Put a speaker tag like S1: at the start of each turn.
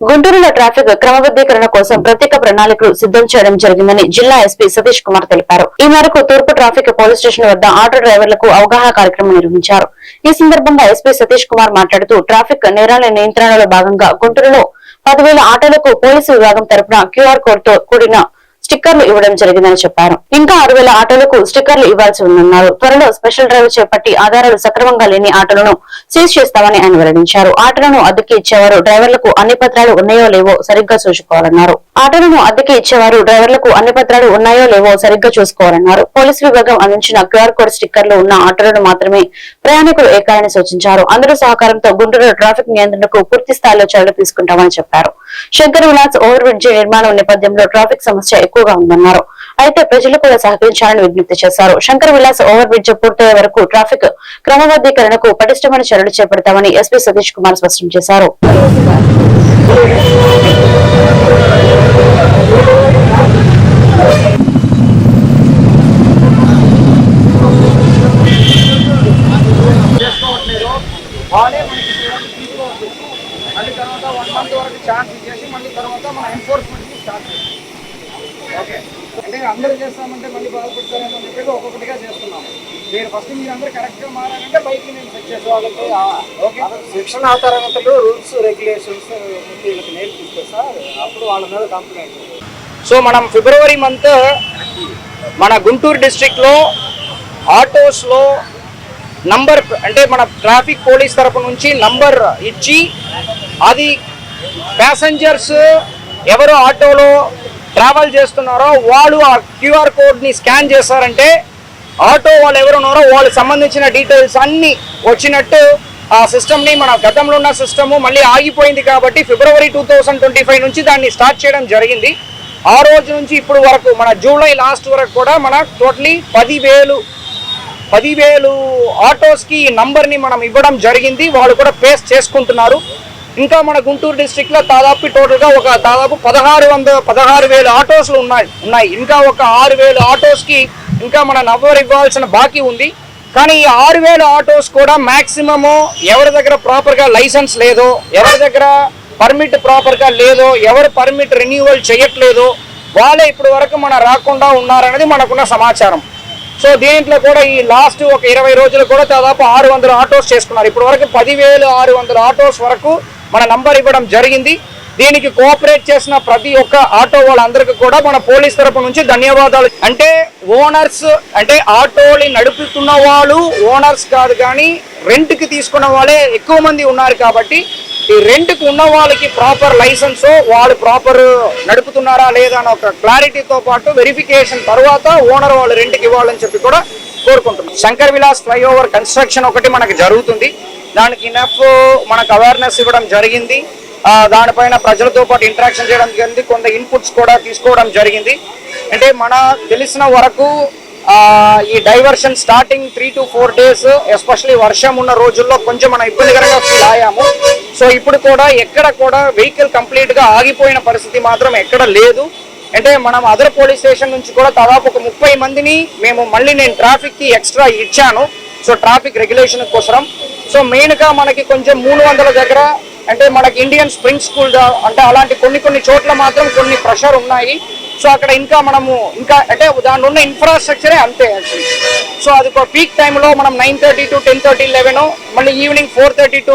S1: గుంటూరులో ట్రాఫిక్ క్రమబద్దీకరణ కోసం ప్రత్యేక ప్రణాళికలు సిద్ధం చేయడం జరిగిందని జిల్లా ఎస్పీ సతీష్ కుమార్ తెలిపారు. ఈ మేరకు తూర్పు ట్రాఫిక్ పోలీస్ స్టేషన్ వద్ద ఆటో డ్రైవర్లకు అవగాహన కార్యక్రమం నిర్వహించారు. ఈ సందర్భంగా ఎస్పీ సతీష్ కుమార్ మాట్లాడుతూ ట్రాఫిక్ నేరాల నియంత్రణలో భాగంగా గుంటూరులో పదివేల ఆటోలకు పోలీసు విభాగం తరపున క్యూఆర్ కోడ్తో కూడిన స్టిక్కర్లు ఇవ్వడం జరిగిందని చెప్పారు. ఇంకా ఆరు వేల ఆటోలకు స్టిక్కర్లు ఇవ్వాల్సి ఉందన్నారు. త్వరలో స్పెషల్ డ్రైవ్ చేపట్టి ఆధారాలు సక్రమంగా లేని ఆటోలను సీజ్ చేస్తామని ఆయన వెల్లడించారు. ఆటోలను అద్దెకి ఇచ్చేవారు డ్రైవర్లకు అన్ని పత్రాలు ఉన్నాయో లేవో సరిగ్గా చూసుకోవాలన్నారు. ఆటోలను అద్దెకి ఇచ్చేవారు డ్రైవర్లకు అన్ని పత్రాలు ఉన్నాయో లేవో సరిగ్గా చూసుకోవాలన్నారు. పోలీసు విభాగం అందించిన క్యూఆర్ కోడ్ స్టిక్కర్లు ఉన్న ఆటోలను మాత్రమే ప్రయాణికులు ఎక్కాలని సూచించారు. అందరూ సహకారంతో గుంటూరు ట్రాఫిక్ నియంత్రణకు పూర్తి స్థాయిలో చర్యలు తీసుకుంటామని చెప్పారు. శంకర్ విలాస్ ఓవర్ బ్రిడ్జి నిర్మాణం నేపథ్యంలో ట్రాఫిక్ సమస్య ఎక్కువగా ఉందన్నారు. అయితే ప్రజలు కూడా సహకరించాలని విజ్ఞప్తి చేశారు. శంకర్ విలాస్ ఓవర్ బ్రిడ్జ్ పూర్తయ్యే వరకు ట్రాఫిక్ క్రమబద్దీకరణకు పటిష్టమైన చర్యలు చేపడతామని ఎస్పీ సతీష్ కుమార్ స్పష్టం చేశారు.
S2: వన్ మంత్ వరకు ఛార్జ్ ఇచ్చేసి మళ్ళీ తర్వాత మన ఎన్ఫోర్స్మెంట్కి స్టార్ట్ చేస్తాం ఓకే అంటే అందరూ చేస్తామంటే మళ్ళీ బాధపడతారేమో అని చెప్పేసి ఒక్కొక్కటిగా చేస్తున్నాం మీరు ఫస్ట్ మీరు అందరూ కరెక్ట్గా మారాలంటే బైక్ నేను సెట్ చేసే వాళ్ళకి ఓకే
S3: శిక్షణ తరగతులు రూల్స్ రెగ్యులేషన్స్ వీళ్ళకి నేర్పిస్తే సార్ అప్పుడు వాళ్ళ మీద కంప్లైంట్
S2: సో మనం ఫిబ్రవరి మంత్ మన గుంటూరు డిస్ట్రిక్ట్లో ఆటోస్లో నంబర్ అంటే మన ట్రాఫిక్ పోలీస్ తరపు నుంచి నంబర్ ఇచ్చి అది ప్యాసింజర్స్ ఎవరు ఆటోలో ట్రావెల్ చేస్తున్నారో వాళ్ళు ఆ క్యూఆర్ కోడ్ని స్కాన్ చేశారంటే ఆటో వాళ్ళు ఎవరు ఉన్నారో వాళ్ళకి సంబంధించిన డీటెయిల్స్ అన్నీ వచ్చినట్టు ఆ సిస్టమ్ని మన గతంలో ఉన్న సిస్టమ్ మళ్ళీ ఆగిపోయింది కాబట్టి ఫిబ్రవరి టూ థౌసండ్ ట్వంటీ ఫైవ్ నుంచి దాన్ని స్టార్ట్ చేయడం జరిగింది. ఆ రోజు నుంచి ఇప్పుడు వరకు మన జూలై లాస్ట్ వరకు కూడా మన టోటలీ పదివేలు పదివేలు ఆటోస్కి ఈ నంబర్ని మనం ఇవ్వడం జరిగింది. వాళ్ళు కూడా ఫేస్ చేసుకుంటున్నారు. ఇంకా మన గుంటూరు డిస్టిక్లో దాదాపు టోటల్గా ఒక దాదాపు పదహారు వంద పదహారు వేల ఆటోస్లు ఉన్నాయి ఉన్నాయి. ఇంకా ఒక ఆరు వేల ఆటోస్కి ఇంకా మన నవ్వరు ఇవ్వాల్సిన బాకీ ఉంది. కానీ ఈ ఆరు వేల ఆటోస్ కూడా మ్యాక్సిమము ఎవరి దగ్గర ప్రాపర్గా లైసెన్స్ లేదో ఎవరి దగ్గర పర్మిట్ ప్రాపర్గా లేదో ఎవరు పర్మిట్ రెన్యూవల్ చేయట్లేదో వాళ్ళే ఇప్పటి వరకు మన రాకుండా ఉన్నారనేది మనకున్న సమాచారం. సో దీంట్లో కూడా ఈ లాస్ట్ ఒక ఇరవై రోజులు కూడా దాదాపు ఆరు వందల ఆటోస్ చేసుకున్నారు. ఇప్పటి వరకు పదివేలు ఆరు వందల ఆటోస్ వరకు మన నంబర్ ఇవ్వడం జరిగింది. దీనికి కోఆపరేట్ చేసిన ప్రతి ఒక్క ఆటో వాళ్ళందరికీ కూడా మన పోలీస్ తరపు నుంచి ధన్యవాదాలు. అంటే ఓనర్స్ అంటే ఆటోని నడుపుతున్న వాళ్ళు ఓనర్స్ కాదు కానీ రెంట్కి తీసుకున్న వాళ్ళే ఎక్కువ మంది ఉన్నారు కాబట్టి ఈ రెంట్కి ఉన్న వాళ్ళకి ప్రాపర్ లైసెన్స్ వాళ్ళు ప్రాపర్ నడుపుతున్నారా లేదా అని ఒక క్లారిటీతో పాటు వెరిఫికేషన్ తర్వాత ఓనర్ వాళ్ళు రెంట్కి ఇవ్వాలని చెప్పి కూడా కోరుకుంటున్నాం. శంకర్ విలాస్ ఫ్లైఓవర్ కన్స్ట్రక్షన్ ఒకటి మనకు జరుగుతుంది. దానికి ఇనఫ్ మనకు అవేర్నెస్ ఇవ్వడం జరిగింది. దానిపైన ప్రజలతో పాటు ఇంటరాక్షన్ చేయడం జరిగింది. కొంత ఇన్పుట్స్ కూడా తీసుకోవడం జరిగింది. అంటే మన తెలిసిన వరకు ఈ diversion starting three to four days especially వర్షం ఉన్న రోజుల్లో కొంచెం మనం ఇబ్బందికరంగా ఫీల్ అయ్యాము. సో ఇప్పుడు కూడా ఎక్కడ కూడా వెహికల్ కంప్లీట్గా ఆగిపోయిన పరిస్థితి మాత్రం ఎక్కడ లేదు. అంటే మనం అదర్ పోలీస్ స్టేషన్ నుంచి కూడా దాదాపు ఒక ముప్పై మందిని మేము మళ్ళీ నేను ట్రాఫిక్కి ఎక్స్ట్రా ఇచ్చాను. సో ట్రాఫిక్ రెగ్యులేషన్ కోసం సో మెయిన్గా మనకి కొంచెం మూడు వందల దగ్గర అంటే మనకి ఇండియన్ స్ప్రింగ్ స్కూల్ అంటే అలాంటి కొన్ని కొన్ని చోట్ల మాత్రం కొన్ని ప్రెషర్ ఉన్నాయి. సో అక్కడ ఇంకా మనము ఇంకా అంటే దానిలో ఉన్న ఇన్ఫ్రాస్ట్రక్చరే అంతే యాక్చువల్లీ సో అది ఒక పీక్ టైంలో మనం nine thirty to ten thirty eleven మళ్ళీ ఈవినింగ్ ఫోర్ థర్టీ టు